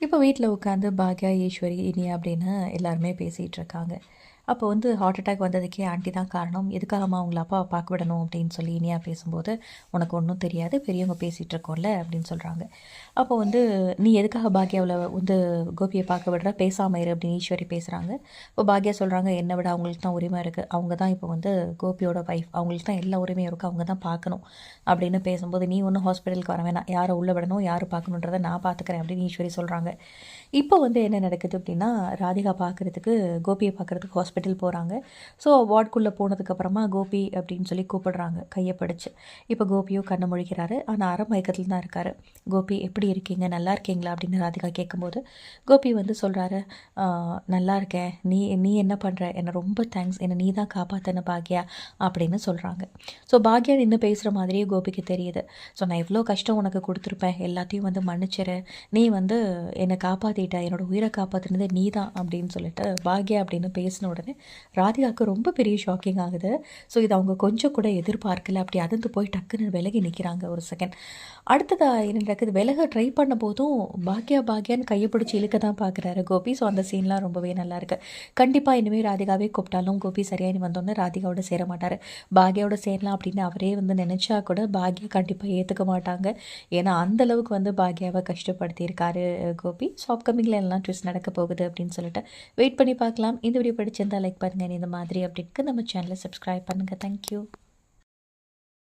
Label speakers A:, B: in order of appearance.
A: இப்போ வீட்டில் உட்காந்து பாக்யா ஈஸ்வரி இனி அப்படின்னு எல்லாருமே பேசிகிட்டு இருக்காங்க. அப்போ வந்து ஹார்ட் அட்டாக் வந்ததுக்கே ஆண்டி தான் காரணம். எதுக்காகம்மா உங்களை அப்பாவை பார்க்க விடணும் அப்படின்னு சொல்லி இனியா பேசும்போது உனக்கு ஒன்றும் தெரியாது பெரியவங்க பேசிகிட்டு இருக்கோம்ல அப்படின்னு சொல்கிறாங்க அப்போ வந்து நீ எதுக்காக பாக்யாவில் வந்து கோபியை பார்க்க விடுற? பேசாமல் இரு அப்படின்னு ஈஸ்வரி பேசுகிறாங்க இப்போ பாக்யா சொல்கிறாங்க என்னை விட அவங்களுக்கு தான் உரிமை இருக்குது அவங்க தான் இப்போ வந்து கோபியோட ஒய்ஃப் அவங்களுக்கு தான் எல்லா உரிமையும் இருக்குது அவங்க தான் பார்க்கணும் அப்படின்னு பேசும்போது நீ ஒன்றும் ஹாஸ்பிட்டலுக்கு வர வேணாம். யாரை உள்ளே விடணும் யார் பார்க்கணுன்றதை நான் பார்த்துக்கிறேன் அப்படின்னு ஈஸ்வரி சொல்கிறாங்க இப்போ வந்து என்ன நடக்குது அப்படின்னா ராதிகா பார்க்குறதுக்கு கோபியை பார்க்குறதுக்கு ஹாஸ்பிட்டல் ஹாஸ்பிட்டல் போகிறாங்க ஸோ வார்டுக்குள்ளே போனதுக்கப்புறமா கோபி அப்படின்னு சொல்லி கூப்பிடுறாங்க. கையை பிடிச்சு. இப்போ கோபியும் கண்ணை முழிக்கிறாரு. ஆனால் அரை மயக்கத்தில் தான் இருக்கார். கோபி எப்படி இருக்கீங்க? நல்லா இருக்கீங்களா? அப்படின்னு ராதிகா கேட்கும்போது கோபி வந்து சொல்கிறாரு நல்லா இருக்கேன். நீ நீ என்ன பண்ணுற என்னை ரொம்ப தேங்க்ஸ் என்னை நீ தான் காப்பாற்றின பாக்யா? அப்படின்னு சொல்கிறாங்க ஸோ பாக்யா நின்று பேசுகிற மாதிரியே கோபிக்கு தெரியுது. ஸோ நான் எவ்வளோ கஷ்டம் உனக்கு கொடுத்துருப்பேன். எல்லாத்தையும் வந்து மன்னிச்சிரு. நீ வந்து என்னை காப்பாற்றிட்ட என்னோடய உயிரை காப்பாற்றினது நீ தான். அப்படின்னு சொல்லிட்டு பாக்யா அப்படின்னு பேசின உடனே ராதிகாவுக்கு ரொம்ப பெரிய ஷாக்கிங் ஆகுது. ஸோ இது அவங்க கொஞ்சம் கூட எதிர்பார்க்கல. அப்படி அதிர்ந்து போய் டக்குன்னு விலகி நிற்கிறாங்க ஒரு செகண்ட் அடுத்ததாக என்ன நடக்குது? விலக ட்ரை பண்ண போதும் பாக்யா பாக்யான்னு கையை பிடிச்சி இழுக்க தான் பார்க்குறாரு கோபி. ஸோ அந்த சீன்லாம் ரொம்பவே நல்லா இருக்கு. கண்டிப்பாக இனிமேல் ராதிகாவே கூப்பிட்டாலும் கோபி சரியாக வந்தோன்னே ராதிகாவோட சேர மாட்டார். பாக்யாவோட சேரலாம் அப்படின்னு அவரே வந்து நினச்சா கூட பாக்யா கண்டிப்பாக ஏற்றுக்க மாட்டாங்க. ஏன்னா அந்த அளவுக்கு வந்து பாக்யாவை கஷ்டப்படுத்தியிருக்காரு கோபி. ஸோ அப்கமிங்கில் எல்லாம் ட்விஸ்ட் நடக்க போகுது அப்படின்னு சொல்லிட்டு வெயிட் பண்ணி பார்க்கலாம். இந்த வீடியோ பிடிச்சிருந்தா லைக் பண்ணுங்கள் இந்த மாதிரி அப்படின்ட்டு நம்ம சேனலை சப்ஸ்கிரைப் பண்ணுங்கள் தேங்க்யூ